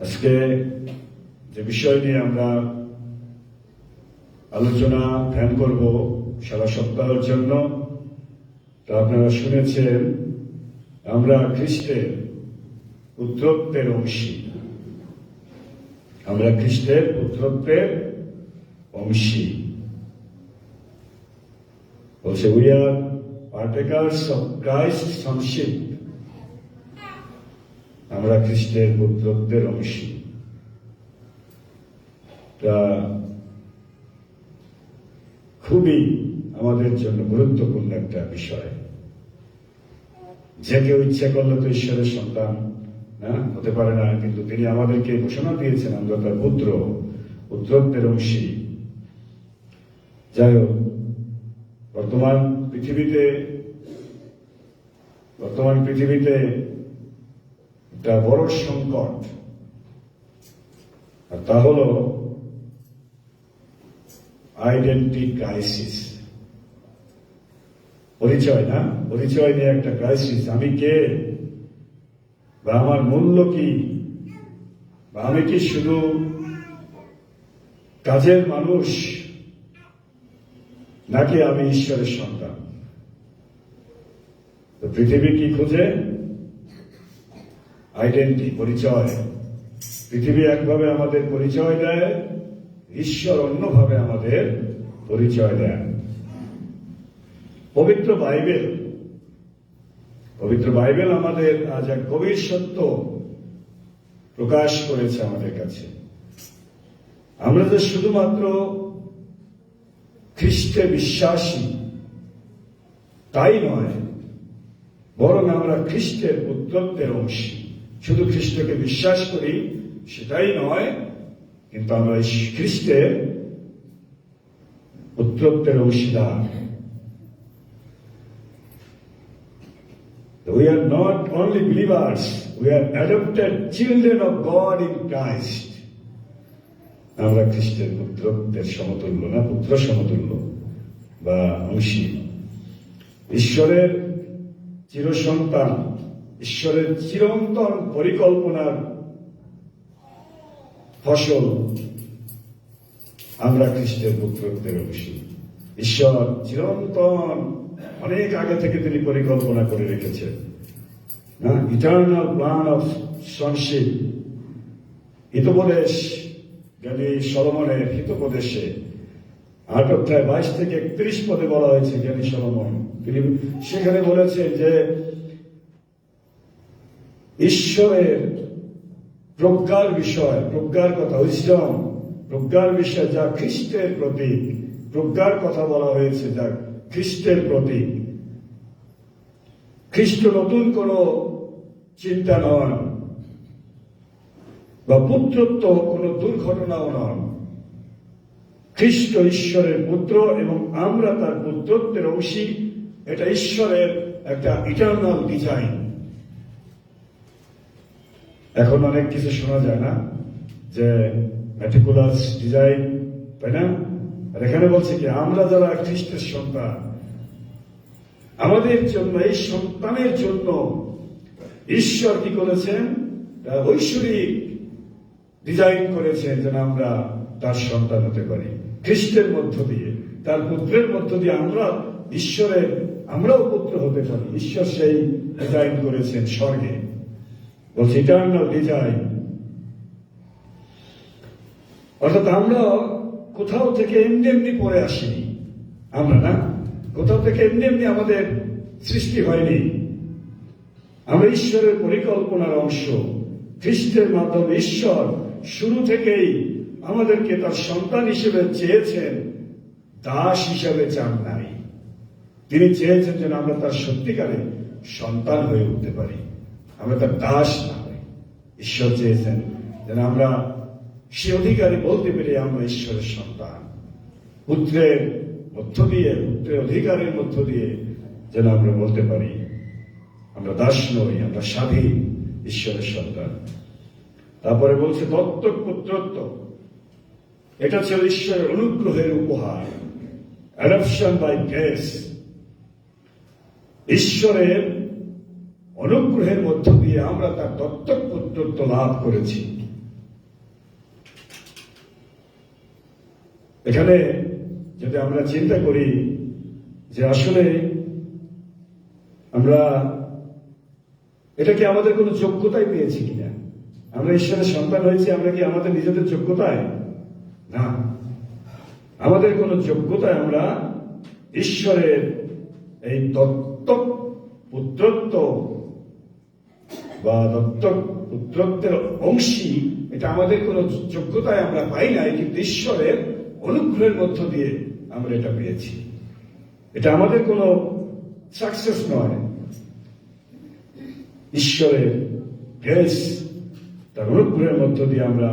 আজকে যে বিষয় নিয়ে আমরা আলোচনা, ধ্যান করব সারা সপ্তাহের জন্য, তা আপনারা শুনেছেন, আমরা খ্রিস্টের পুত্রত্বের অংশী। আমরা খ্রিস্টের পুত্রত্বের অংশী। বলছে we are partakers of Christ sonship আমরা খ্রিস্টের পুত্রত্বের অংশী। তা খুবই আমাদের জন্য গুরুত্বপূর্ণ একটা বিষয়। যে কেউ ইচ্ছা করলে তো ঈশ্বরের সন্তান, না? হতে পারে না, কিন্তু তিনি আমাদেরকে ঘোষণা দিয়েছেন, আমরা তার পুত্র, পুত্রত্বের অংশী। যাই হোক, বর্তমান পৃথিবীতে বর্তমান পৃথিবীতে একটা বড় সংকট। আর তা হল আইডেন্টি ক্রাইসিস পরিচয় না? পরিচয় নিয়ে একটা ক্রাইসিস আমি কে? বা আমার মূল্য কি? বা আমি কি শুধু কাজের মানুষ? নাকি আমি ঈশ্বরের সন্তান? পৃথিবী কি খুঁজে? আইডেন্টি পরিচয়। পৃথিবী একভাবে আমাদের পরিচয় দেয়, ঈশ্বর অন্যভাবে আমাদের পরিচয় দেন পবিত্র বাইবেল। পবিত্র বাইবেল আমাদের আজ এক গভীর সত্য প্রকাশ করেছে আমাদের কাছে। আমরা যে শুধুমাত্র খ্রিস্টে বিশ্বাসী, তাই নয়, বরং আমরা খ্রিস্টের পুত্রত্বের অংশী। শুধু খ্রিস্টকে বিশ্বাস করি সেটাই নয় কিন্তু আমরা খ্রিস্টের পুত্রত্বের অংশীদার We are not only believers, we are adopted children of God in Christ. আমরা খ্রিস্টের পুত্রত্বের সমতুল্য না পুত্র সমতুল্য বা অংশী ঈশ্বরের চিরসন্তান ঈশ্বরের চিরন্তন পরিকল্পনার ফসল আমরা খ্রিস্টের পুত্রত্বের অংশী ঈশ্বর চিরন্তন, অনেক আগে থেকে তিনি পরিকল্পনা করে রেখেছেন। না ইটার্নাল প্ল্যান অফ সনশিপ হিতোপদেশ, জ্ঞানী সলমনের হিতোপদেশে, আট অধ্যায় বাইশ থেকে একত্রিশ পদে বলা হয়েছে জ্ঞানী সলমন। তিনি সেখানে বলেছেন যে ঈশ্বরের প্রজ্ঞার বিষয়, প্রজ্ঞার কথা উইজডম প্রজ্ঞার বিষয় যা খ্রিস্টের প্রতীক, প্রজ্ঞার কথা বলা হয়েছে যা খ্রিস্টের প্রতীক। খ্রিস্ট নতুন কোন চিন্তা নন, বা পুত্রত্ব কোন দুর্ঘটনাও নন। খ্রিস্ট ঈশ্বরের পুত্র এবং আমরা তার পুত্রত্বের অংশী, এটা ঈশ্বরের একটা ইটার্নাল ডিজাইন এখন অনেক কিছু শোনা যায় না, যে ম্যাটিকুলাস ডিজাইন তাই না? আর এখানে বলছে কি, আমরা যারা খ্রিস্টের সন্তান, আমাদের জন্য, এই সন্তানের জন্য ঈশ্বর কি করেছেন? ঐশ্বরিক ডিজাইন করেছেন যেন আমরা তার সন্তান হতে পারি। খ্রিস্টের মধ্য দিয়ে, তার পুত্রের মধ্য দিয়ে আমরা ঈশ্বরের, আমরাও পুত্র হতে পারি। ঈশ্বর সেই ডিজাইন করেছেন স্বর্গে। বলছে ইটার্নাল ডিজাইন অর্থাৎ আমরা কোথাও থেকে এমনি এমনি পরে আসিনি। আমরা না? কোথাও থেকে এমনি এমনি আমাদের সৃষ্টি হয়নি। আমরা ঈশ্বরের পরিকল্পনার অংশ। খ্রিস্টের মাধ্যমে ঈশ্বর শুরু থেকেই আমাদেরকে তার সন্তান হিসেবে চেয়েছেন, দাস হিসেবে চান নাই। তিনি চেয়েছেন যেন আমরা তার সত্যিকারে সন্তান হয়ে উঠতে পারি। আমরা তার দাস না হই। ঈশ্বর চেয়েছেন যেন আমরা সে অধিকারী বলতে পেরে আমরা ঈশ্বরের সন্তান। পুত্রের মধ্য দিয়ে, পুত্রের অধিকারের মধ্য দিয়ে যেন আমরা বলতে পারি, আমরা দাস নই, আমরা স্বাধীন ঈশ্বরের সন্তান। তারপরে বলছে দত্তক পুত্রত্ব, এটা ছিল ঈশ্বরের অনুগ্রহের উপহার। অ্যাডপশন বাই গ্রেস ঈশ্বরের অনুগ্রহের মধ্য দিয়ে আমরা তার দত্তক পুত্রত্ব লাভ করেছি। এখানে যদি আমরা চিন্তা করি যে আসলে আমরা এটা কি আমাদের কোনো যোগ্যতায় পেয়েছি কিনা? আমরা ঈশ্বরের সন্তান হয়েছি, আমরা কি আমাদের নিজেদের যোগ্যতায়? না। আমাদের কোনো যোগ্যতায় আমরা ঈশ্বরের এই দত্তক পুত্রত্ব বা দত্তক পুত্রত্বের অংশী, এটা আমাদের কোন যোগ্যতায় আমরা পাই নাই, কিন্তু ঈশ্বরের অনুগ্রহের মধ্য দিয়ে আমরা এটা পেয়েছি। এটা আমাদের কোনো সাকসেস নয়। ঈশ্বরের গ্রেস তার অনুগ্রহের মধ্য দিয়ে আমরা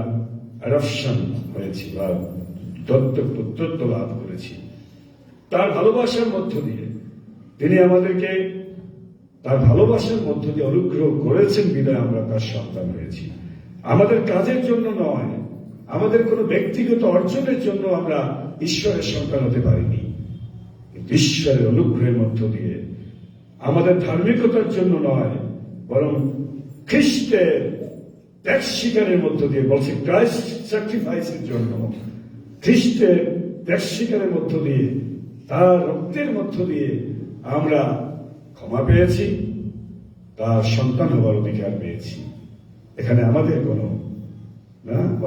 অ্যাডপশন হয়েছি বা দত্তক পুত্রত্ব লাভ করেছি। তার ভালোবাসার মধ্য দিয়ে তিনি আমাদেরকে তার ভালোবাসার মধ্য দিয়ে অনুগ্রহ করেছেন বিদায় আমরা তার সন্তান হয়েছি। আমাদের কাজের জন্য নয়, আমাদের কোনো ব্যক্তিগত অর্জনের জন্য আমরা ঈশ্বরের সন্তান হতে পারিনি। ঈশ্বরের অনুগ্রহের মধ্য দিয়ে আমাদের ধার্মিকতার জন্য নয়, বরং খ্রিস্টের ত্যাগ স্বীকারের মধ্য দিয়ে বলছে ক্রাইস্ট স্যাক্রিফাইসের জন্য। খ্রিস্টের ত্যাগ স্বীকারের মধ্য দিয়ে, তার রক্তের মধ্য দিয়ে আমরা ক্ষমা পেয়েছি, তার সন্তান হবার অধিকার পেয়েছি। এখানে আমাদের কোনো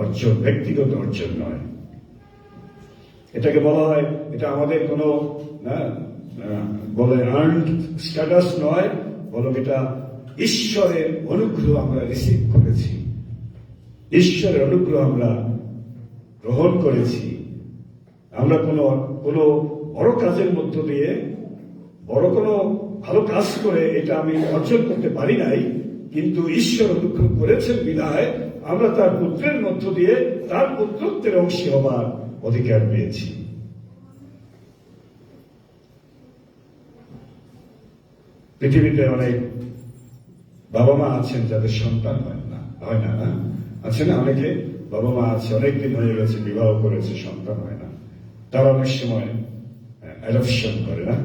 অর্জন, ব্যক্তিগত অর্জন নয়। এটাকে বলা হয়, এটা আমাদের কোনো বলে আর্নড স্ট্যাটাস নয়, বরং এটা ঈশ্বরের অনুগ্রহ আমরা রিসিভ করেছি। ঈশ্বরের অনুগ্রহ আমরা গ্রহণ করেছি। আমরা কোনো কোনো বড় কাজের মধ্য দিয়ে, বড় কোনো ভালো কাজ করে এটা আমি অর্জন করতে পারি নাই, কিন্তু ঈশ্বর অনুগ্রহ করেছেন বিধায় আমরা তার পুত্রের মধ্য দিয়ে তার পুত্রত্বের অংশী হবার অধিকার পেয়েছি। পৃথিবীতে অনেক বাবা মা আছেন যাদের সন্তান হয় না হয় না না? আছে না অনেকে? বাবা মা আছে, অনেকদিন হয়ে গেছে, বিবাহ করেছে, সন্তান হয় না। তারা অনেক সময় অ্যাডপশন করে, না?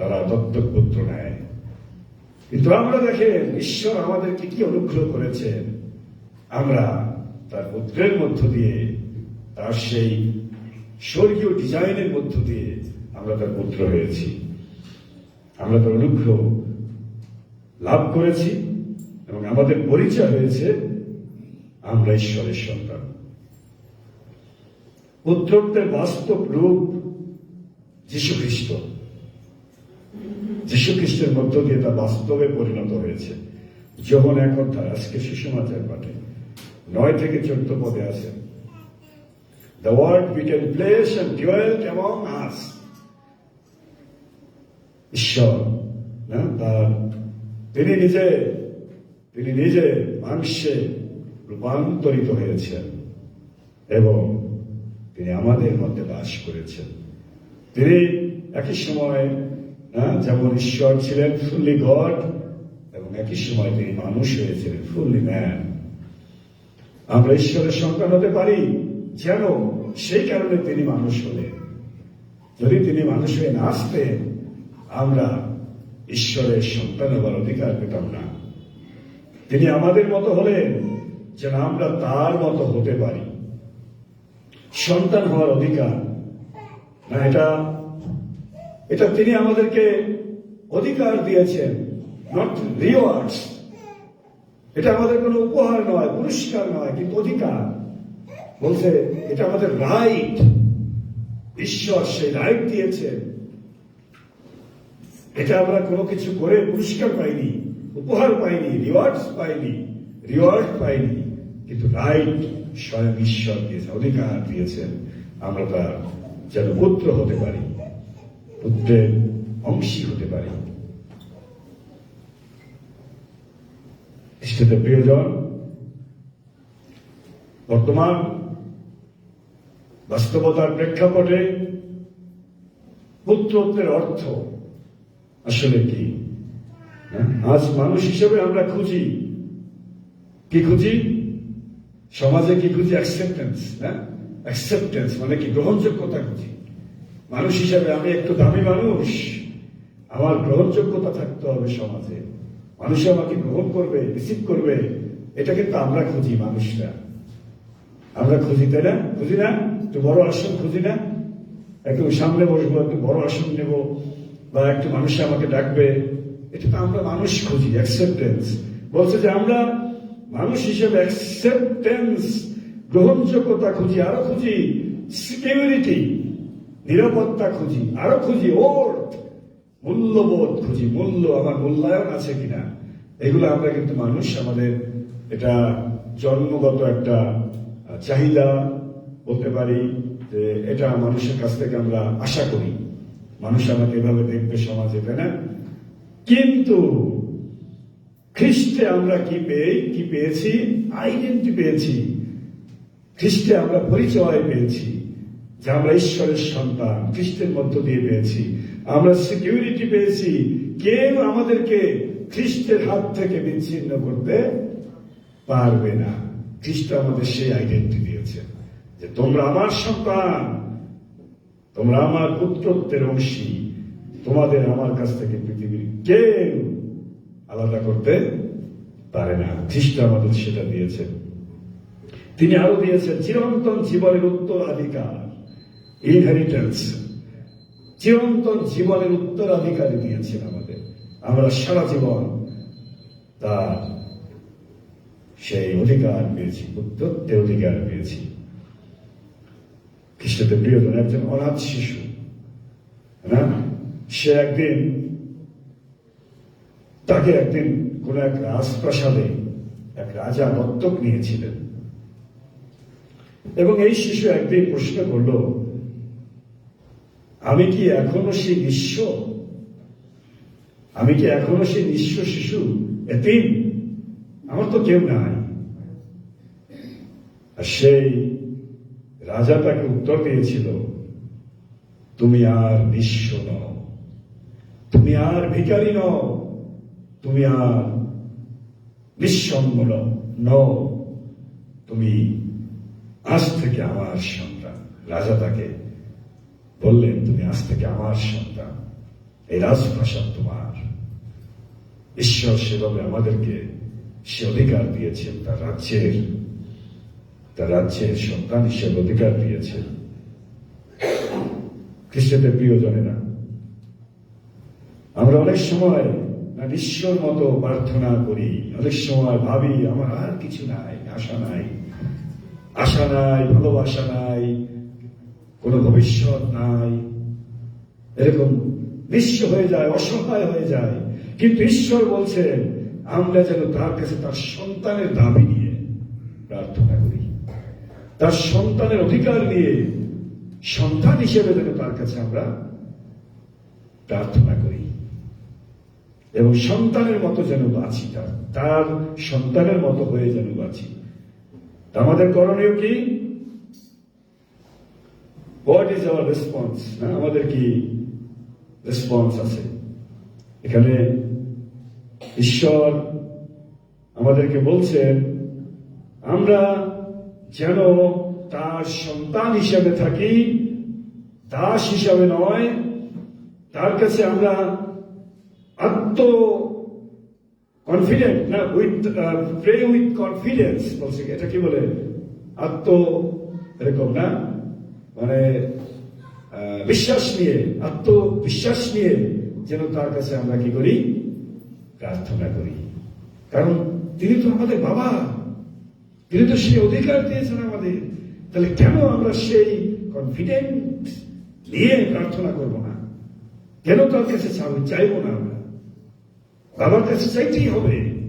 তারা দত্তক পুত্র নেয়। কিন্তু আমরা দেখেন, ঈশ্বর আমাদেরকে কি অনুগ্রহ করেছেন? আমরা তার পুত্রের মধ্য দিয়ে, তার সেই স্বর্গীয় ডিজাইনের মধ্য দিয়ে আমরা তার পুত্র হয়েছি। আমরা তার অনুগ্রহ লাভ করেছি এবং আমাদের পরিচয় হয়েছে আমরা ঈশ্বরের সন্তান। পুত্রত্বের বাস্তব রূপ যীশু খ্রিস্ট যীশু খ্রিস্টের মধ্য দিয়ে তা বাস্তবে পরিণত হয়েছে। যখন এক অধ্যায়, আজকে সুষমাচার পাঠে। নয় থেকে চোদ্দ পদে আছে। The word became flesh and dwelt among us ঈশ্বর, না, তার, তিনি নিজে তিনি নিজে মাংসে রূপান্তরিত হয়েছেন এবং তিনি আমাদের মধ্যে বাস করেছেন। তিনি একই সময় না, যেমন ঈশ্বর ছিলেন ফুল্লি গড এবং একই সময় তিনি মানুষ হয়েছিলেন ফুললি ম্যান। আমরা ঈশ্বরের সন্তান হতে পারি যেন সেই কারণে তিনি মানুষ হলেন। যদি তিনি মানুষ হয়ে না আসতেন আমরা ঈশ্বরের সন্তান হবার অধিকার পেতাম না। তিনি আমাদের মতো হলেন যেন আমরা তার মতো হতে পারি। সন্তান হওয়ার অধিকার না এটা এটা তিনি আমাদেরকে অধিকার দিয়েছেন নট রিওয়ার্ডস এটা আমাদের কোনো উপহার নয়, পুরস্কার নয়, কিন্তু অধিকার। বলছে, এটা আমাদের রাইট ঈশ্বর সেই রাইট দিয়েছেন। এটা আমরা কোনো কিছু করে পুরস্কার পাইনি, উপহার পাইনি রিওয়ার্ডস পাইনি রিওয়ার্ড পাইনি, কিন্তু রাইট স্বয়ং ঈশ্বর দিয়েছেন অধিকার দিয়েছেন। আমরা তার যেন পুত্র হতে পারি। পুত্রের অংশী হতে পারি। খ্রিস্টতে প্রিয়জন, বর্তমান বাস্তবতার প্রেক্ষাপটে পুত্রত্বের অর্থ আসলে কি? হ্যাঁ? আজ মানুষ হিসেবে আমরা খুঁজি। কি খুঁজি? সমাজে কি খুঁজি? অ্যাকসেপ্টেন্স হ্যাঁ? অ্যাকসেপ্টেন্স মানে কি? গ্রহণযোগ্যতা খুঁজি। মানুষ হিসাবে আমি একটু দামি মানুষ। আমার গ্রহণযোগ্যতা থাকতে হবে সমাজে। মানুষ আমাকে গ্রহণ করবে রিসিভ করবে। এটা কিন্তু আমরা খুঁজি মানুষরা। আমরা খুঁজি, তাই না? খুঁজি না? একটু বড় আসন খুঁজি না? একটু সামনে বসবো, একটু বড় আসন নেব, বা একটু মানুষ আমাকে ডাকবে। এটা তো আমরা মানুষ খুঁজি অ্যাকসেপ্টেন্স বলছে যে আমরা মানুষ হিসেবে অ্যাকসেপ্টেন্স গ্রহণযোগ্যতা খুঁজি, আরও খুঁজি সিকিউরিটি নিরাপত্তা খুঁজি, আরও খুঁজি, ওর মূল্যবোধ খুঁজি, মূল্য আমার মূল্যায়ন আছে কিনা? এগুলো আমরা কিন্তু মানুষ আমাদের এটা জন্মগত একটা চাহিদা বলতে পারি যে এটা মানুষের কাছ থেকে আমরা আশা করি। মানুষ আমাকে এভাবে দেখবে সমাজে, তাই না? কিন্তু খ্রিস্টে আমরা কি পেয়ে, কি পেয়েছি? আইডেন্টি পেয়েছি। খ্রিস্টে আমরা পরিচয় পেয়েছি। যে আমরা ঈশ্বরের সন্তান, খ্রিস্টের মধ্য দিয়ে পেয়েছি। আমরা সিকিউরিটি পেয়েছি। কেউ আমাদেরকে খ্রিস্টের হাত থেকে বিচ্ছিন্ন করতে পারবে না। খ্রিস্ট আমাদের সেই আইডেন্টি দিয়েছে যে তোমরা আমার সন্তান, তোমরা আমার পুত্রত্বের অংশী। তোমাদের আমার কাছ থেকে পৃথিবীর কেউ আলাদা করতে পারে না। খ্রিস্ট আমাদের সেটা দিয়েছে। তিনি আরও দিয়েছেন, চিরন্তন জীবনের উত্তরাধিকার। ইনহেরিটেন্স চিরন্তন জীবনের উত্তরাধিকারী দিয়েছেন আমাদের। আমরা সারা জীবন তার সেই অধিকার পেয়েছি পুত্রত্বের অধিকার পেয়েছি। খ্রিস্টদের প্রিয়জন একজন অনাথ শিশু, না? সে একদিন, তাকে একদিন কোন এক রাজপ্রাসাদে এক রাজা দত্তক নিয়েছিলেন। এবং এই শিশু একদিন প্রশ্ন করল আমি কি এখনও সেই নিঃস্ব? আমি কি এখনও সেই নিঃস্ব শিশু? এতিম? আমার তো কেউ নাই। আর সেই রাজা তাকে উত্তর দিয়েছিল, তুমি আর নিঃস্ব নও। তুমি আর ভিকারী নও। তুমি আর নিঃসঙ্গ নও। তুমি আজ থেকে আমার সন্তান রাজা তাকে বললেন, তুমি আজ থেকে আমার সন্তান। এই রাজপ্রাসাদ তোমার। ঈশ্বর সেভাবে আমাদেরকে সে অধিকার দিয়েছেন, তার রাজ্যের তার রাজ্যের সন্তান হিসেবে অধিকার দিয়েছেন। খ্রিস্টদের প্রিয়জনেরা, আমরা অনেক সময় না ঈশ্বর মতো প্রার্থনা করি, অনেক সময় ভাবি, আমার আর কিছু নাই, আশা নাই আশা নাই, ভালোবাসা নাই কোনো ভবিষ্যৎ নাই। এরকম নিঃস্ব হয়ে যায়, অসহায় হয়ে যায়। কিন্তু ঈশ্বর বলছেন আমরা যেন তার কাছে তার সন্তানের দাবি নিয়ে প্রার্থনা করি। তার সন্তানের অধিকার নিয়ে সন্তান হিসেবে যেন তার কাছে আমরা প্রার্থনা করি। এবং সন্তানের মতো যেন বাঁচি তার তার সন্তানের মতো হয়ে যেন বাঁচি। আমাদের করণীয় কি? হোয়াট ইজ আওয়ার রেসপন্স আমাদের কি রেসপন্স আছে এখানে ঈশ্বর আমাদেরকে বলছেন, আমরা যেন তার সন্তান হিসাবে থাকি, দাস হিসাবে নয়, তার কাছে আমরা আত্ম কনফিডেন্ট না উইথ প্রে উইথ কনফিডেন্স বলছে, এটা কি বলে? আত্ম এরকম, না? মানে বিশ্বাস নিয়ে, আত্মবিশ্বাস নিয়ে যেন তার কাছে আমরা কি করি? প্রার্থনা করি। কারণ তিনি তো আমাদের বাবা। তিনি তো সেই অধিকার দিয়েছেন আমাদের। তাহলে কেন আমরা সেই কনফিডেন্ট নিয়ে প্রার্থনা করব না? কেন তার কাছে চাইব- না আমরা? বাবার কাছে চাইতেই হবে।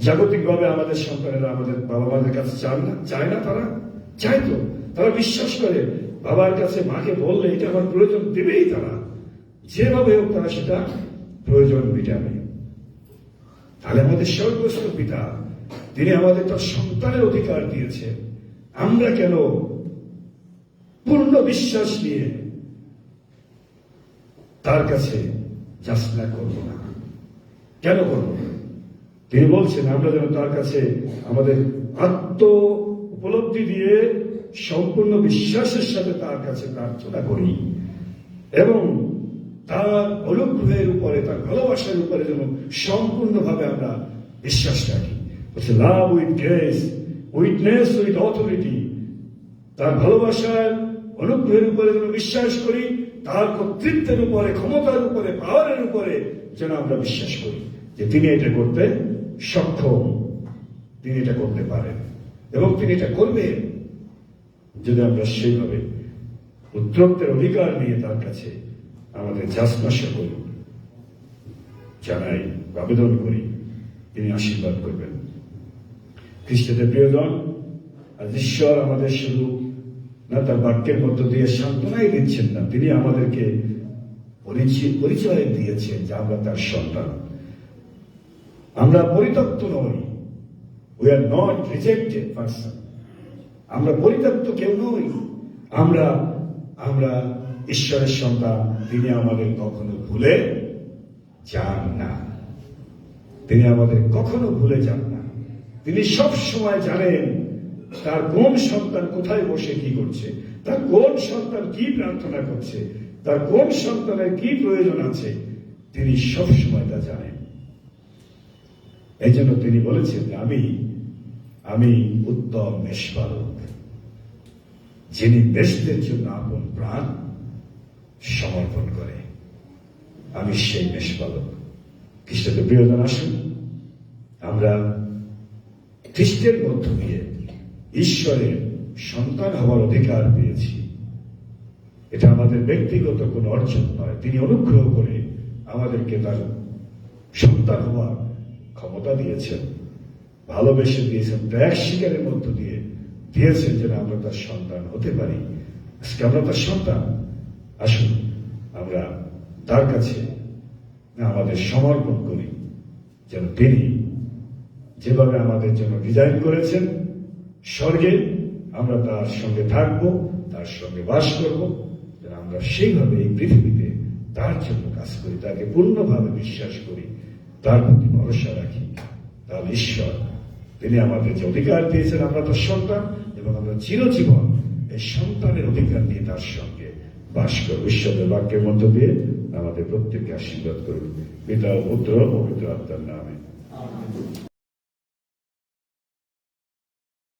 জাগতিকভাবে আমাদের সন্তানেরা আমাদের বাবা মাদের কাছে চান না চায় না তারা। চায় তো। তারা বিশ্বাস করে, বাবার কাছে মাকে বললে এটা আমার প্রয়োজন দেবেই তারা। যেভাবে হোক তারা সেটা প্রয়োজন মিটাবে। তাহলে আমাদের স্বর্গস্থ পিতা, তিনি আমাদের তার সন্তানের অধিকার দিয়েছে আমরা কেন পূর্ণ বিশ্বাস নিয়ে তার কাছে যাচনা করব না? কেন করব তিনি বলছেন, আমরা যেন তার কাছে আমাদের আত্ম উপলব্ধি দিয়ে সম্পূর্ণ বিশ্বাসের সাথে তার কাছে প্রার্থনা করি। এবং তার অনুগ্রহের উপরে, তার ভালোবাসার উপরে যেন সম্পূর্ণভাবে আমরা বিশ্বাস রাখি। Love with grace witness with authority তার ভালোবাসার অনুগ্রহের উপরে যেন বিশ্বাস করি, তার কর্তৃত্বের উপরে, ক্ষমতার উপরে, পাওয়ারের উপরে যেন আমরা বিশ্বাস করি যে তিনি এটা করতে সক্ষম, তিনি এটা করতে পারেন। এবং তিনি এটা করবেন যদি আমরা সেইভাবে উত্তরত্বের অধিকার নিয়ে তার কাছে আমাদের যাচনাশা করি জানাই, আবেদন করি, তিনি আশীর্বাদ করবেন। খ্রিস্টদের প্রিয়জন আজ ঈশ্বর আমাদের শুধু না, তার বাক্যের মধ্য দিয়ে সান্ত্বনাই দিচ্ছেন না, তিনি আমাদেরকে পরিচয় পরিচয় দিয়েছেন যে আমরা তার সন্তান। আমরা পরিত্যক্ত নই। We are not rejected person আমরা পরিত্যক্ত কেউ নই। আমরা আমরা ঈশ্বরের সন্তান, তিনি আমাদের কখনো ভুলে যান না। তিনি আমাদের কখনো ভুলে যান না। তিনি সব সময় জানেন তার কোন সন্তান কোথায় বসে কি করছে, তার কোন সন্তান কি প্রার্থনা করছে, তার কোন সন্তানের কি প্রয়োজন আছে, তিনি সব সময় তা জানেন। এই জন্য তিনি বলেছেন, আমি আমি উত্তম মেষপালক যিনি মেষদের জন্য আপন প্রাণ সমর্পণ করে, আমি সেই মেষপালক খ্রিস্টকে প্রিয়জন আসুন। আমরা খ্রিস্টের মধ্য দিয়ে ঈশ্বরের সন্তান হওয়ার অধিকার পেয়েছি। এটা আমাদের ব্যক্তিগত কোনো অর্জন নয়। তিনি অনুগ্রহ করে আমাদেরকে তার সন্তান হওয়ার ক্ষমতা দিয়েছেন। ভালোবেসে দিয়েছেন ত্যাগ শিকারের মধ্য দিয়ে দিয়েছেন যেন আমরা তার সন্তান হতে পারি। আজকে আমরা তার সন্তান। আসুন, আমরা তার কাছে আমাদের সমর্পণ করি, যেন তিনি যেভাবে আমাদের জন্য ডিজাইন করেছেন, স্বর্গে আমরা তার সঙ্গে থাকব, তার সঙ্গে বাস করব, যেন আমরা সেইভাবে এই পৃথিবীতে তার জন্য কাজ করি, তাকে পূর্ণভাবে বিশ্বাস করি, তার প্রতি ভরসা রাখি। তাহলে ঈশ্বর তিনি আমাদের যে অধিকার দিয়েছেন আমরা তার সন্তান, এবং আমরা চিরজীবন এই সন্তানের অধিকার নিয়ে তার সঙ্গে বাস করব। ঈশ্বরের বাক্যের মধ্য দিয়ে আমাদের প্রত্যেককে আশীর্বাদ করুন। পিতা পুত্র পবিত্র আত্মার নামে.